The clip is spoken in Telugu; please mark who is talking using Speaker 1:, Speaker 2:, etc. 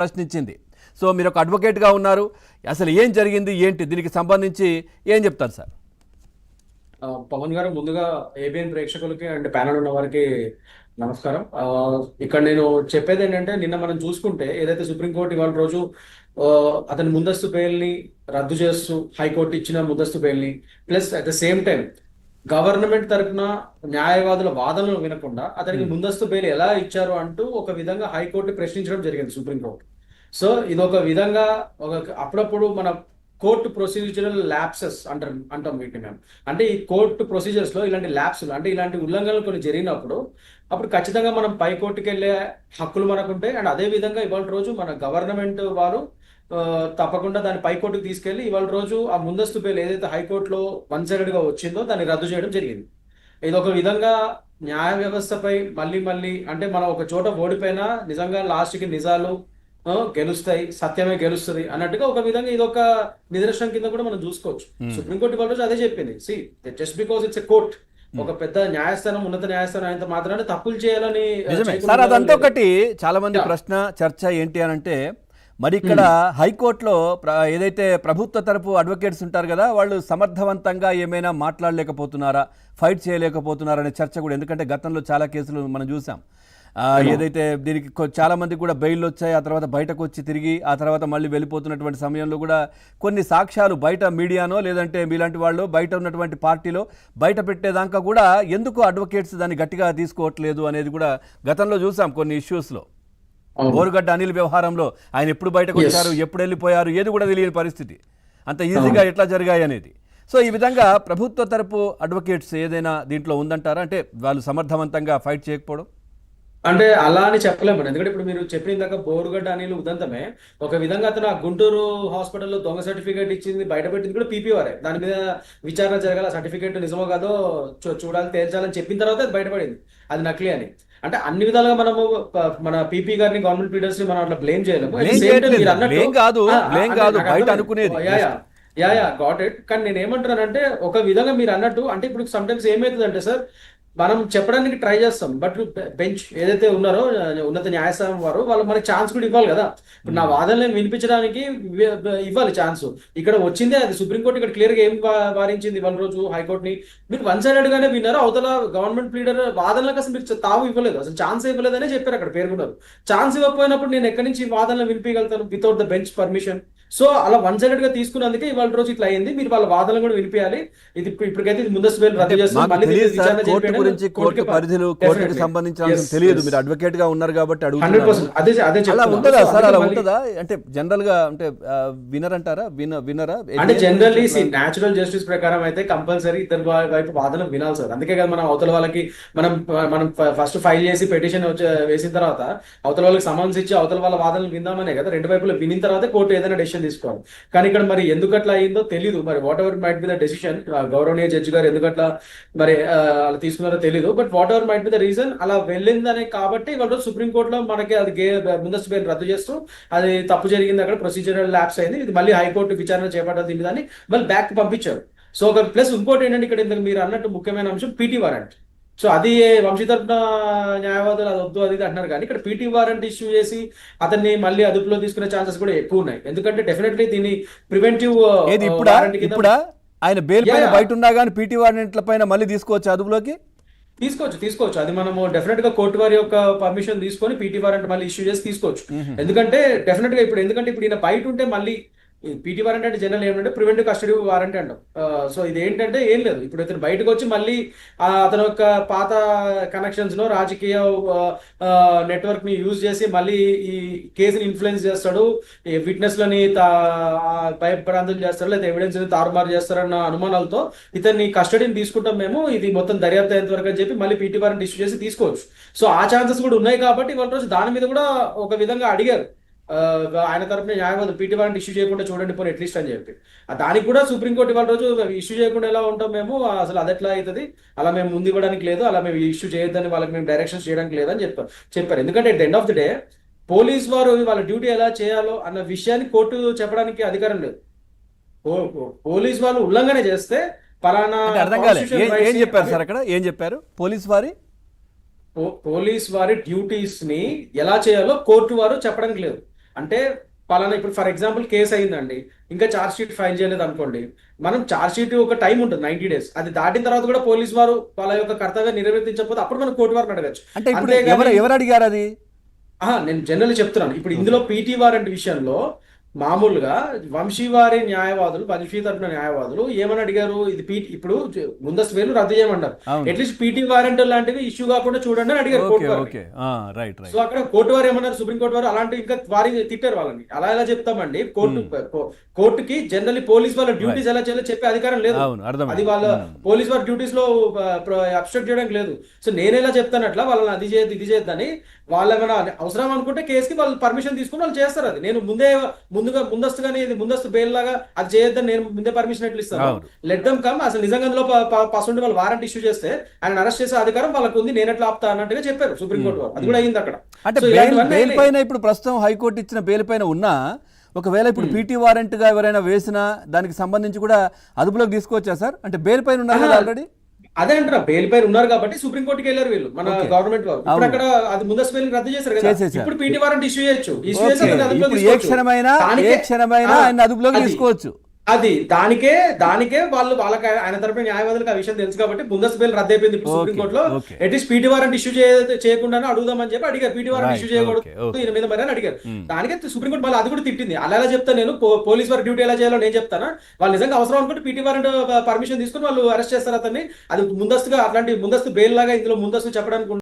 Speaker 1: ప్రశ్నించింది. సో మీరు ఒక అడ్వకేట్గా ఉన్నారు. అసలు ఏం జరిగింది? ఏంటి? దీనికి సంబంధించి ఏం చెప్తారు సార్?
Speaker 2: పవన్ గారు ముందుగా ఏబిఎన్ ప్రేక్షకులకి అండ్ ప్యానల్ ఉన్న వారికి నమస్కారం. ఇక్కడ నేను చెప్పేది ఏంటంటే నిన్న మనం చూసుకుంటే ఏదైతే సుప్రీంకోర్టు ఇవాళ రోజు అతని ముందస్తు బెయిల్ని రద్దు చేస్తూ హైకోర్టు ఇచ్చిన ముందస్తు బెయిల్ని plus at the same time government తరపున న్యాయవాదుల వాదనలు వినకుండా అతనికి. ముందస్తు బెయిల్ ఎలా ఇచ్చారు అంటూ ఒక విధంగా హైకోర్టు ప్రశ్నించడం జరిగింది సుప్రీంకోర్టు. సో ఇది ఒక విధంగా ఒక అప్పుడప్పుడు మన కోర్టు ప్రొసీజరల్ ల్యాప్సెస్ అంటారు అంటాం వీటిని మేము. అంటే ఈ కోర్టు ప్రొసీజర్స్లో ఇలాంటి ల్యాప్స్లు అంటే ఇలాంటి ఉల్లంఘనలు కొన్ని జరిగినప్పుడు అప్పుడు ఖచ్చితంగా మనం పై కోర్టుకి వెళ్ళే హక్కులు మనకుంటాయి అండ్ అదే విధంగా ఇవాళ రోజు మన గవర్నమెంట్ వారు తప్పకుండా దాన్ని పై కోర్టుకు తీసుకెళ్ళి ఇవాళ రోజు ఆ ముందస్తు బెయిల్ ఏదైతే హైకోర్టులో వన్ సైడెడ్గా వచ్చిందో దాన్ని రద్దు చేయడం జరిగింది. ఇది ఒక విధంగా న్యాయ వ్యవస్థపై మళ్ళీ మళ్ళీ అంటే మనం ఒక చోట ఓడిపోయినా నిజంగా లాస్ట్కి నిజాలు గెలుస్తాయి సత్యమే గెలుస్తుంది అన్నట్టుగా ఒక విధంగా ఇది ఒక నిదర్శనం కింద కూడా మనం చూసుకోవచ్చు
Speaker 1: Hmm.
Speaker 2: సుప్రీంకోర్టు ఇవాళ రోజు అదే చెప్పింది see just because it's a court ఒక పెద్ద న్యాయస్థానం ఉన్నత న్యాయస్థానం అయినంత మాత్రాన తప్పులు చేయాలని
Speaker 1: సార్ అదంతా. ఒకటి చాలా మంది. ప్రశ్న చర్చ ఏంటి అని అంటే మరి ఇక్కడ హైకోర్టులో ఏదైతే ప్రభుత్వ తరపు అడ్వకేట్స్ ఉంటారు కదా వాళ్ళు సమర్థవంతంగా ఏమైనా మాట్లాడలేకపోతున్నారా ఫైట్ చేయలేకపోతున్నారా అనే చర్చ కూడా ఎందుకంటే గతంలో చాలా కేసులు మనం చూసాం ఏదైతే దీనికి చాలా మందికి కూడా బెయిల్ వచ్చాయి ఆ తర్వాత బయటకు వచ్చి తిరిగి ఆ తర్వాత మళ్ళీ వెళ్ళిపోతున్నటువంటి సమయంలో కూడా కొన్ని సాక్ష్యాలు బయట మీడియానో లేదంటే మీలాంటి వాళ్ళు బయట ఉన్నటువంటి పార్టీలో బయట పెట్టేదాకా కూడా ఎందుకు అడ్వకేట్స్ దాన్ని గట్టిగా తీసుకోవట్లేదు అనేది కూడా గతంలో చూసాం కొన్ని ఇష్యూస్లో. బోరుగడ్డ అనిల్ వ్యవహారంలో ఆయన ఎప్పుడు బయటకు. వచ్చారు ఎప్పుడు వెళ్ళిపోయారు ఏది కూడా తెలియని పరిస్థితి. అంత ఈజీగా ఎట్లా జరిగాయి అనేది. సో ఈ విధంగా ప్రభుత్వ తరపు అడ్వకేట్స్ ఏదైనా దీంట్లో ఉందంటారా? అంటే వాళ్ళు సమర్థవంతంగా ఫైట్ చేయకపోవడం?
Speaker 2: అంటే అలా అని చెప్పలేము ఎందుకంటే ఇప్పుడు మీరు చెప్పిన దాకా బోరుగడ్డ అనిల్ ఉదంతమే ఒక విధంగా అతను ఆ గుంటూరు హాస్పిటల్లో దొంగ సర్టిఫికేట్ ఇచ్చింది బయట పెట్టింది కూడా పీపీఆర్ఏ దాని మీద విచారణ జరగాల సర్టిఫికేట్ నిజమో కాదో చూ- చూడాలి తేల్చాలని చెప్పిన తర్వాత అది బయటపడింది. అది నకిలీ అని. అంటే అన్ని విధాలుగా మనము మన పీపీ గారిని గవర్నమెంట్ లీడర్స్ని మనం అట్లా బ్లేమ్ చేయలేము.
Speaker 1: కాదు, బయట. అనుకునేది.
Speaker 2: Yeah yeah. గాట్ ఇట్ కానీ నేను ఏమంటున్నానంటే ఒక విధంగా మీరు అన్నట్టు అంటే ఇప్పుడు సమ్ టైమ్స్ ఏమవుతుందంటే సార్ మనం చెప్పడానికి ట్రై చేస్తాం. బట్ బెంచ్ ఏదైతే ఉన్నారో ఉన్నత న్యాయస్థానం వారు వాళ్ళు మనకి ఛాన్స్ కూడా ఇవ్వాలి కదా. ఇప్పుడు నా వాదనలు వినిపించడానికి ఇవ్వ- ఇవ్వాలి ఛాన్స్ ఇక్కడ వచ్చిందే అది. సుప్రీంకోర్టు ఇక్కడ క్లియర్గా ఏం వారించింది ఇవాళ రోజు హైకోర్టుని. మీరు వన్ సైడెడ్ గానే విన్నారు? అవతల గవర్నమెంట్ లీడర్ వాదనలకు అసలు మీరు తావు ఇవ్వలేదు. అసలు ఛాన్స్ ఇవ్వలేదనే చెప్పారు అక్కడ పేర్కొన్నారు. ఛాన్స్ ఇవ్వకపోయినప్పుడు నేను ఎక్కడి నుంచి వాదనలు వినిపించగలుగుతాను? Without the bench permission so అలా వన్ సైడెడ్గా తీసుకున్నందుకే ఇవాళ రోజు ఇట్లా అయింది. మీరు వాళ్ళ వాదనలు కూడా వినిపించాలి. ఇది ఇప్పటికైతే ఇది ముందస్తు బెయిల్ రద్దు చేస్తాం
Speaker 1: గురించి కోర్టు పరిధులు కోర్టుకి. సంబంధించిన తెలియదు. మీరు అడ్వకేట్గా ఉన్నారు కాబట్టి అడుగుతున్నారు అలా. ఉంటుందా సార్? అలా ఉంటుందా? అంటే జనరల్గా అంటే ఆ, వినరంటారా? విన వినరా?
Speaker 2: అంటే జనరల్లీ న్యాచురల్ జస్టిస్ ప్రకారం అయితే కంపల్సరీ ఇద్దరు వైపు వాదన వినాలి సార్. అందుకే కదా మనం అవతల వాళ్ళకి మనం మనం ఫస్ట్ ఫైల్ చేసి పెటిషన్ వేసిన తర్వాత అవతల వాళ్ళకి సమన్స్ ఇచ్చి అవతల వాళ్ళ వాదనలు విందామనే కదా. రెండు వైపులు వినిన తర్వాత కోర్టు ఏదైనా డెసిషన్ తీసుకోవాలి. కానీ ఇక్కడ మరి ఎందుకు అట్లా అయిందో తెలియదు మరి whatever might be the decision గౌరవనీయ జడ్జి గారు ఎందుకు అట్లా మరి అలా తీసుకున్నారో తెలియదు but whatever might be the reason అలా వెళ్ళిందనే కాబట్టి ఇవాళ సుప్రీం కోర్టులో మనకి అది గే ముందస్తు బెయిల్ రద్దు చేస్తూ అది తప్పు జరిగింది అక్కడ ప్రొసీజరల్ ల్యాప్స్ అయింది. ఇది మళ్ళీ హైకోర్టు విచారణ చేపట్టాలి దీని దాన్ని మళ్ళీ బ్యాక్ పంపించారు. సో ఒక ప్లస్ ఇంకోటి ఏంటంటే ఇక్కడ ఇంతకు మీరు అన్నట్టు ముఖ్యమైన అంశం పీటీ వారెంట్ సో అది వంశీ తరపున న్యాయవాదులు అది వద్దు అది అంటున్నారు. కానీ ఇక్కడ పీటీ వారెంట్ ఇష్యూ చేసి అతన్ని మళ్ళీ అదుపులో తీసుకునే ఛాన్సెస్ కూడా ఎక్కువ ఉన్నాయి. ఎందుకంటే డెఫినెట్లీ దీన్ని ప్రివెంటివ్
Speaker 1: ఇప్పుడా? ఆయన బెయిల్ పైన బయట ఉన్నా కానీ పీటీ వారెంట్ల పైన మళ్ళీ తీసుకోవచ్చు అదుపులోకి?
Speaker 2: తీసుకోవచ్చు తీసుకోవచ్చు. అది మనము డెఫినెట్గా కోర్టు వారి యొక్క పర్మిషన్ తీసుకొని పీటీ వారెంట్ మళ్ళీ ఇష్యూ చేసి తీసుకోవచ్చు. ఎందుకంటే డెఫినెట్గా ఇప్పుడు ఎందుకంటే ఇప్పుడు ఈయన బయట ఉంటే మళ్ళీ పీటీ వారెంట్ అంటే జనరల్ ఏంటంటే ప్రివెంటివ్ కస్టడీ వారెంట్ అంటాం. సో ఇది ఏంటంటే ఏం లేదు. ఇప్పుడు ఇతను బయటకు వచ్చి మళ్ళీ అతని యొక్క పాత కనెక్షన్స్లో రాజకీయ నెట్వర్క్ని యూజ్ చేసి మళ్ళీ ఈ కేసుని ఇన్ఫ్లుయెన్స్ చేస్తాడు. ఈ విట్నెస్ లని తా- భయభ్రాంతులు చేస్తాడు లేదా ఎవిడెన్స్ని తారుమారు చేస్తారన్న అనుమానాలతో ఇతన్ని కస్టడీని తీసుకుంటాం మేము. ఇది మొత్తం దర్యాప్తు అయ్యేంత వరకు అని చెప్పి మళ్ళీ పీటీ వారెంట్ ఇష్యూ చేసి తీసుకోవచ్చు. సో ఆ ఛాన్సెస్ కూడా ఉన్నాయి కాబట్టి ఇవాళ రోజు దాని మీద కూడా ఒక విధంగా అడిగారు. ఆయన తరపున న్యాయవాదులు పీటీ వారెంట్ ఇష్యూ చేయకుండా చూడండి పోనీ అట్లీస్ట్ అని చెప్పి. దానికి కూడా సుప్రీంకోర్టు ఇవాళ రోజు ఇష్యూ చేయకుండా ఎలా ఉంటాం మేము? అసలు అది ఎట్లా అవుతుంది? అలా మేము ముందు ఇవ్వడానికి లేదు అలా మేము ఇష్యూ చేయొద్దని వాళ్ళకి మేము డైరెక్షన్స్ చేయడానికి లేదని చెప్పారు చెప్పారు. ఎందుకంటే at end of the day police వారు వాళ్ళ డ్యూటీ ఎలా చేయాలో అన్న విషయాన్ని కోర్టు చెప్పడానికి అధికారం లేదు. పోలీస్ వాళ్ళు ఉల్లంఘన చేస్తే పలానా
Speaker 1: అర్థం కాలేదు ఏం- చెప్పారు సార్ అక్కడ? ఏం చెప్పారు? పోలీస్ వారి?
Speaker 2: పోలీస్ వారి డ్యూటీస్ని ఎలా చేయాలో కోర్టు వారు చెప్పడానికి లేదు. అంటే పలానా ఇప్పుడు ఫర్ ఎగ్జాంపుల్ కేసు అయిందండి. ఇంకా ఛార్జ్ షీట్ ఫైల్ చేయలేదు అనుకోండి. మనం ఛార్జ్ షీట్ ఒక టైం ఉంటుంది నైన్టీ డేస్ అది దాటిన తర్వాత కూడా పోలీస్ వారు వాళ్ళ యొక్క కర్తవ్యం నిర్వర్తించకపోతే అప్పుడు మనం కోర్టు వారిని అడగచ్చు.
Speaker 1: అంటే ఎవరు అడిగారు అది?
Speaker 2: నేను జనరల్ చెప్తున్నాను. ఇప్పుడు ఇందులో పీటీ వారెంట్ విషయంలో మామూలుగా వంశీవారి న్యాయవాదులు వంశీ తరపున న్యాయవాదులు ఏమని అడిగారు? ఇది పీటీ ఇప్పుడు ముందస్తు వేలు రద్దు చేయమన్నారు. అట్లీస్ట్ పీటీ వారెంట్ లాంటివి ఇష్యూ కాకుండా చూడండి అని అడిగారు
Speaker 1: ఓకే
Speaker 2: కోర్టు
Speaker 1: రైట్
Speaker 2: సో అక్కడ కోర్టు వారు ఏమన్నారు? సుప్రీం కోర్టు వారు అలాంటి ఇంకా వారి తిట్టారు వాళ్ళని. అలా ఎలా చెప్తామండి? కోర్టు కో- కోర్టుకి జనరల్లీ పోలీస్ వాళ్ళ డ్యూటీస్ ఎలా చేయాలో చెప్పే అధికారం లేదు. అది వాళ్ళ పోలీస్ వారి డ్యూటీస్లో అబ్స్ట్రక్ట్ చేయడానికి లేదు. సో నేను ఎలా చెప్తాను అట్లా వాళ్ళని అది చేయొద్దు ఇది చేయొద్దని వాళ్ళు ఏమైనా అవసరం అనుకుంటే కేసుకి వాళ్ళు పర్మిషన్ తీసుకుని వాళ్ళు చేస్తారు అది. నేను ముందే ముందుగా ముందస్తుగానే ఇది ముందస్తు బెయిల్ లాగా అది చేయొద్దని నేను ముందే పర్మిషన్ ఎట్లా ఇస్తాను. లెట్ దమ్ కమ్ అసలు నిజంగా అందులో పర్సెంట్ వాళ్ళు వారెంట్ ఇష్యూ చేస్తే ఆయన అరెస్ట్ చేసే అధికారం వాళ్ళకు ఉంది నేను ఎట్లా ఆపుతా అన్నట్టుగా చెప్పారు సుప్రీంకోర్టు వారు అది కూడా అయింది అక్కడ.
Speaker 1: అంటే బెయిల్. పైన ఇప్పుడు ప్రస్తుతం హైకోర్టు ఇచ్చిన బెయిల్ పైన ఉన్నా ఒకవేళ ఇప్పుడు పీటీ వారెంట్గా ఎవరైనా వేసినా దానికి సంబంధించి కూడా అదుపులోకి తీసుకోవచ్చా సార్? అంటే బెయిల్ పైన ఉన్నారు. ఆల్రెడీ
Speaker 2: అదే అంటారా బెయిల్ పైన ఉన్నారు కాబట్టి సుప్రీం కోర్టుకి వెళ్ళారు వీళ్ళు మన. గవర్నమెంట్ వారు ఇప్పుడు. అక్కడ అది ముందస్తు బెయిల్ రద్దు చేశారు కదా. ఇప్పుడు పీటీ వారెంట్ ఇష్యూ చేయొచ్చు ఇష్యూ చేసి
Speaker 1: ఏ. క్షణమైనా ఏ క్షణమైనా ఆయన అదుపులోకి
Speaker 2: అది.
Speaker 1: తీసుకోవచ్చు
Speaker 2: అది దానికే దానికే వాళ్ళు వాళ్ళకి ఆయన తరపున న్యాయవాదులకు ఆ విషయం తెలుసు కాబట్టి ముందస్తు బెయిల్ రద్దు అయిపోయింది ఇప్పుడు
Speaker 1: Okay,
Speaker 2: సుప్రీం కోర్టులో.
Speaker 1: okay.
Speaker 2: At least PT warrant issue చేయకుండానే అడుగుదామని చెప్పి అడిగారు. పీటీ వారెంట్ ఇష్యూ చేయకూడదు. ఈయన మీద మరి అని అడిగారు.
Speaker 1: Hmm.
Speaker 2: దానికే సుప్రీం కోర్టు మళ్ళీ అది కూడా తిట్టింది. అలా ఎలా చెప్తాను నేను. పోలీస్ వారి డ్యూటీ ఎలా చేయాలో నేను చెప్తాను. వాళ్ళు నిజంగా అవసరం అనుకుంటే పీటీ వారెంట్ పర్మిషన్ తీసుకుని వాళ్ళు అరెస్ట్ చేస్తారు అతన్ని. అది ముందస్తుగా అట్లాంటి ముందస్తు బెయిల్ లాగా ఇందులో ముందస్తు చెప్పడానికి